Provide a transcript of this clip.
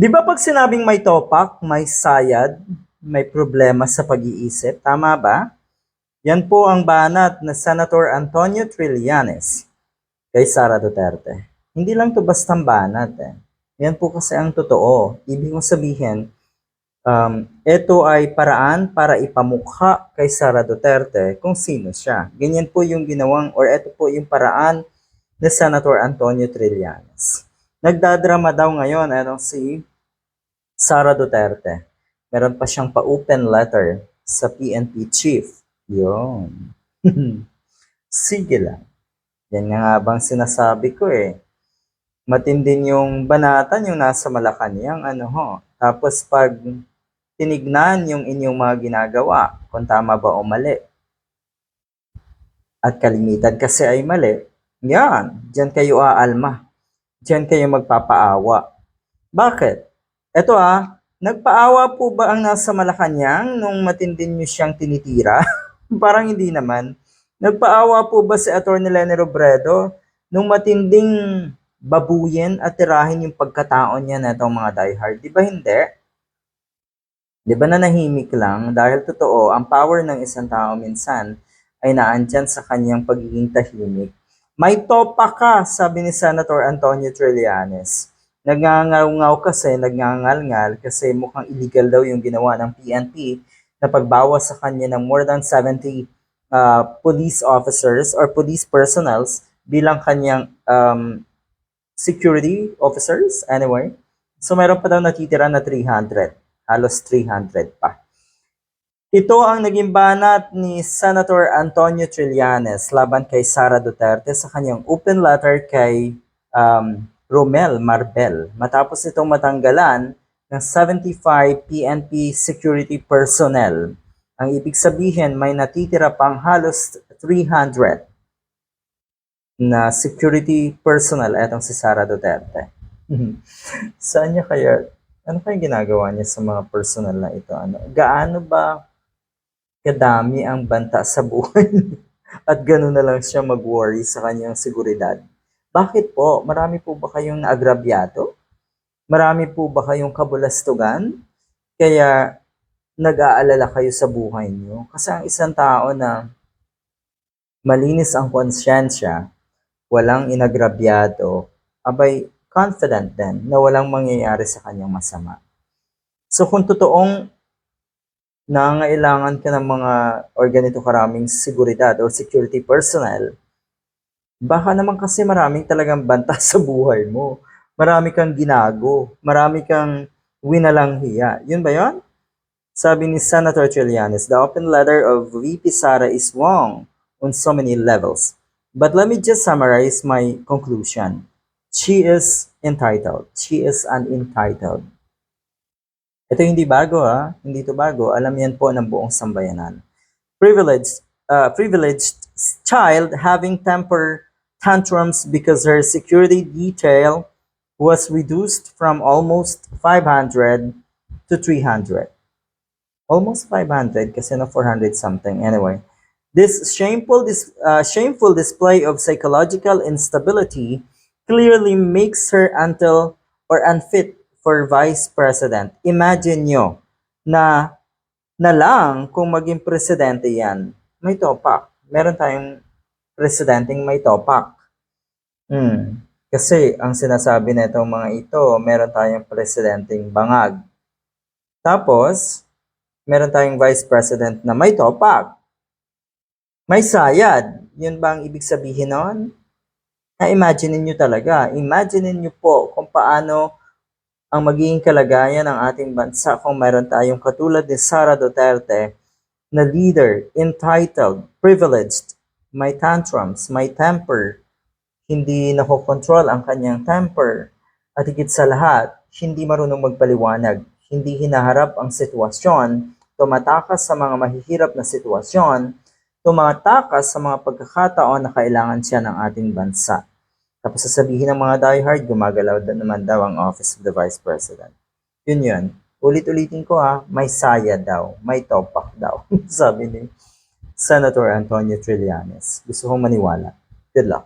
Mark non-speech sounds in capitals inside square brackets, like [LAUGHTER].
Di ba pag sinabing may topak, may sayad, may problema sa pag-iisip, tama ba? Yan po ang banat na Senator Antonio Trillanes kay Sara Duterte. Hindi lang to bastang banat eh. Yan po kasi ang totoo. Ibig kong sabihin, um, ito ay paraan para ipamukha kay Sara Duterte kung sino siya. Ganyan po yung ginawang, or ito po yung paraan ni Senator Antonio Trillanes. Nagdadrama daw ngayon, ano si Sara Duterte. Meron pa siyang pa-open letter sa PNP chief. Yun. [LAUGHS] Sige lang. Yan nga nga bang sinasabi ko eh. Matindin yung banatan yung nasa Malacanang, ano ho. Tapos pag tinignan yung inyong mga ginagawa, kung tama ba o mali. At kalimitan kasi ay mali, yan, dyan kayo aalma. Diyan kayo magpapaawa. Bakit? Eto ah, nagpaawa po ba ang nasa Malacanang nung matindin nyo siyang tinitira? [LAUGHS] Parang hindi naman. Nagpaawa po ba si Atty. Lenny Robredo nung matinding babuyin at tirahin yung pagkataon niya na itong mga diehard? Di ba hindi? Di ba nanahimik lang? Dahil totoo, ang power ng isang tao minsan ay naandyan sa kanyang pagiging tahimik. May topa ka, sabi ni Senator Antonio Trillanes. Nagngangaw kasi, nagngangalngal kasi mukhang illegal daw yung ginawa ng PNP na pagbawas sa kanya ng more than 70 uh, police officers or police personnels bilang kanyang um, security officers anyway. So meron pa daw natitira na 300, halos 300 pa. Ito ang naging banat ni Senator Antonio Trillanes laban kay Sara Duterte sa kanyang open letter kay um, Romel Marbel matapos itong matanggalan ng 75 PNP security personnel. Ang ibig sabihin may natitira pang halos 300 na security personnel etong si Sara Duterte. Saan niya kaya, ano kaya ginagawa niya sa mga personnel na ito? Ano, gaano ba kadami ang banta sa buhay? [LAUGHS] At gano'n na lang siya mag-worry sa kanyang seguridad. Bakit po? Marami po ba kayong naagrabyado? Marami po ba kayong kabulastugan? Kaya nag-aalala kayo sa buhay niyo? Kasi ang isang tao na malinis ang konsyensya, walang inagrabyado, abay confident din na walang mangyayari sa kanyang masama. So kung totoong nangailangan ka ng mga or ganito karaming seguridad or security personnel, baka naman kasi maraming talagang banta [LAUGHS] sa buhay mo. Marami kang ginago, marami kang winalang hiya. Yun ba yun? Sabi ni Senator Trillanes, the open letter of VP Sara is wrong on so many levels. But let me just summarize my conclusion. She is entitled. She is an entitled. Ito hindi bago ha, hindi ito bago. Alam yan po ng buong sambayanan. Privileged, uh, privileged child having temper tantrums because her security detail was reduced from almost 500 to 300. Almost 500 kasi na 400 something. Anyway, this shameful, dis- uh, shameful display of psychological instability clearly makes her until or unfit for vice president. Imagine nyo na na lang kung maging presidente yan, may topak. Meron tayong presidenteng may topak. Hmm. Kasi ang sinasabi na itong mga ito, meron tayong presidenteng bangag. Tapos, meron tayong vice president na may topak. May sayad. Yun ba ang ibig sabihin nun? Na imagine nyo talaga. Imagine nyo po kung paano ang magiging kalagayan ng ating bansa kung mayroon tayong katulad ni Sara Duterte na leader, entitled, privileged, may tantrums, may temper, hindi nakokontrol ang kanyang temper, at higit sa lahat, hindi marunong magpaliwanag, hindi hinaharap ang sitwasyon, tumatakas sa mga mahihirap na sitwasyon, tumatakas sa mga pagkakataon na kailangan siya ng ating bansa. Tapos sasabihin ng mga diehard, gumagalaw na naman daw ang Office of the Vice President. Yun yun. Ulit-ulitin ko ha, may saya daw, may topak daw. [LAUGHS] Sabi ni Senator Antonio Trillanes. Gusto kong maniwala. Good luck.